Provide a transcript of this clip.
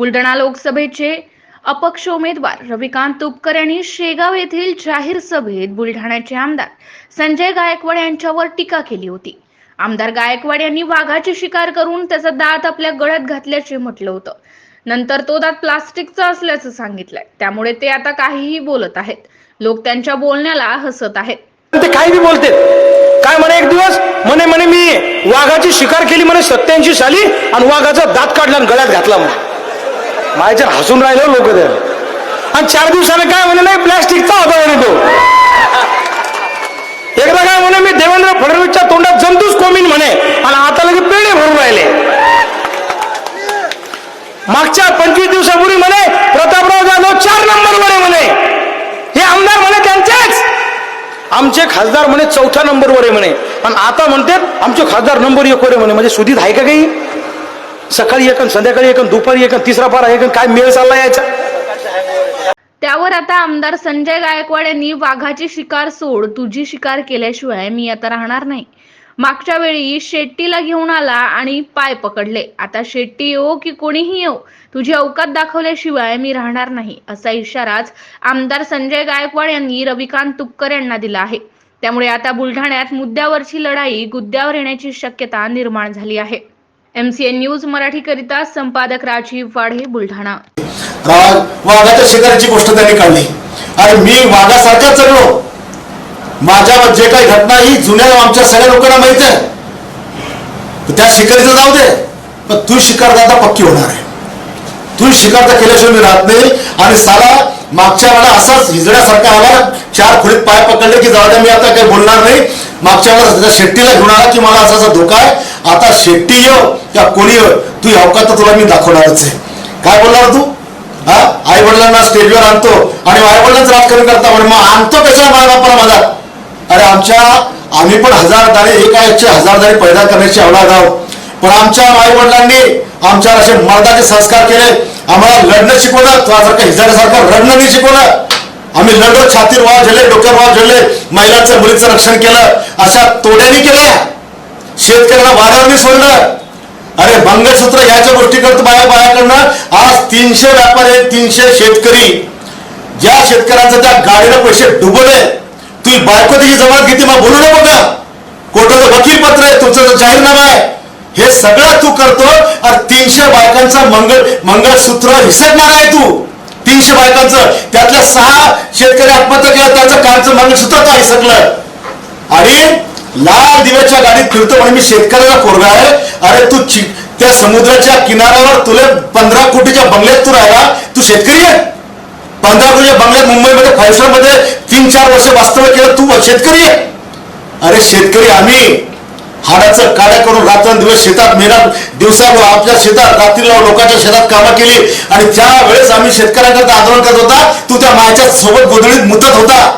बुलढाणा लोकसभेचे अपक्ष उमेदवार रविकांत तुपकर यांनी शेगाव येथील जाहीर सभेत बुलढाण्याचे आमदार संजय गायकवाड यांच्यावर टीका केली होती. आमदार गायकवाड यांनी वाघाची शिकार करून त्याचा दात आपल्या गळ्यात घातल्याचे म्हटलं होतं. नंतर तो दात प्लास्टिकचा असल्याचं सांगितलंय. त्यामुळे ते आता काहीही बोलत आहेत. लोक त्यांच्या बोलण्याला हसत आहेत. ते काही बोलते काय म्हणे एक दिवस? म्हणे म्हणे मी वाघाची शिकार केली म्हणे सत्याऐंशी साली आणि वाघाचा दात काढला आणि गळ्यात घातला म्हणे. माझ्या हसून राहिलो लोक त्या आणि चार दिवसाने काय म्हणे नाही प्लॅस्टिकचा होता म्हणे तो. एकदा काय म्हणे मी देवेंद्र फडणवीसच्या तोंडात जंतूच कोमीन म्हणे आणि आता लगे पेढे भरून राहिले. मागच्या पंचवीस दिवसापूर्वी म्हणे प्रतापराव जाधव चार नंबरवर म्हणे म्हणे. हे आमदार म्हणे त्यांचेच. आमचे खासदार म्हणे चौथ्या नंबरवर आहे म्हणे. आणि आता म्हणते आमचे खासदार नंबर एक वर म्हणे. म्हणजे सुधीत आहे का काही? सकाळी एकन संध्याकाळी एकन दुपारी एकन तिसरा पारा एकन काय मेळ चालला यायचा? त्यावर आता आमदार संजय गायकवाड यांनी वाघाची शिकार सोड तुझी शिकार केल्याशिवाय मी आता राहणार नाही. मागच्या वेळी शेट्टीला घेऊन आला आणि पाय पकडले. आता शेट्टी येऊ की कोणीही येऊ तुझी अवकात दाखवल्याशिवाय मी राहणार नाही असा इशाराच आमदार संजय गायकवाड यांनी रविकांत तुपकर यांना दिला आहे. त्यामुळे आता बुलढाण्यात मुद्द्यावरची लढाई गुद्द्यावर येण्याची शक्यता निर्माण झाली आहे. एमसीएन न्यूज मराठीकरिता संपादक राजीव वाढे बुलढाणा. वाघाच्या शिकारीची गोष्ट त्यांनी काढली. आणि मी वाघासारखा चढलो माझ्यावर जे काही घटना ही जुन्या आमच्या सगळ्या लोकांना माहीत आहे त्या शिकारीचं जाऊ दे. पण तू शिकार आता पक्की होणार आहे. तू शिकार तर केल्याशिवाय मी राहत नाही. आणि साला मागच्या वेळेला असाच हिजड्यासारखा आला चार खोलीत पाय पकडले की जाऊ द्या मी आता काही बोलणार नाही. मागच्या वेळेला शेट्टीला घेऊन आला की मला असा असा धोका आहे. आता शेट्टी ये या कोणी ये तू अवकात तर तुला मी दाखवणारच आहे. काय बोलणार तू? हा? आई वडिलांना स्टेजवर आणतो आणि आई वडिलांच राजकारण करता म्हणे मग आणतो कशा माझ्या बापाला माझा? अरे आमच्या आम्ही पण हजार दाणे एका एकशे हजार दाणे पैदा करण्याची अवलाद आहोत. पण आमच्या आई वडिलांनी आमच्यावर असे मर्दाचे संस्कार केले. आम्हाला लढणं शिकवलं तुझ्यासारखं हिजाऱ्यासारखं रडणं नाही शिकवलं. आम्ही लढलो छातीर वाव झेले डोक्यावर वाव झेले महिलांचं मुलीचं रक्षण केलं अशा तोड्यानी केल्या. शेतकऱ्याला वादावर नाही सोडलं अरे मंगळसूत्र याच्या गोष्टी करतो बाया बायाकडनं आज तीनशे व्यापारी तीनशे शेतकरी. ज्या शेतकऱ्यांचं त्या गाडीला पैसे डुबले तुम्ही बायको त्याची जमात घेते मग बोलू नको का कोर्टाचं वकील पत्र आहे तुमचं जाहीरनामा आहे. हे सगळं तू करतो आणि तीनशे बायकांचा मंगळ मंगळसूत्र हिसकणार आहे तू. तीनशे बायकांचं. त्यातल्या सहा शेतकरी आत्महत्या केलं त्यांचं कालचं मंगळसूत्र का हिसकलं. आणि लाल दिव्याच्या गाडीत फिरतो म्हणे मी शेतकऱ्याला कोरगा आहे. अरे तू त्या समुद्राच्या किनाऱ्यावर तुला पंधरा कोटीच्या बंगल्यात तू राहिला. तू शेतकरी आहे. पंधरा कोटीच्या बंगल्यात मुंबईमध्ये फाईव्ह स्टारमध्ये तीन चार वर्ष वास्तव्य केलं. तू शेतकरी आहे. अरे शेतकरी आम्ही. हाडाचं काड्या करून रात्रंदिवस शेतात मेहनत दिवसा आपल्या शेतात रात्रीला लोकांच्या शेतात कामं केली. आणि त्या वेळेस आम्ही शेतकऱ्यांकरता आंदोलन करत होता. तू त्या मायाच्या सोबत गोधळीत मुतत होता.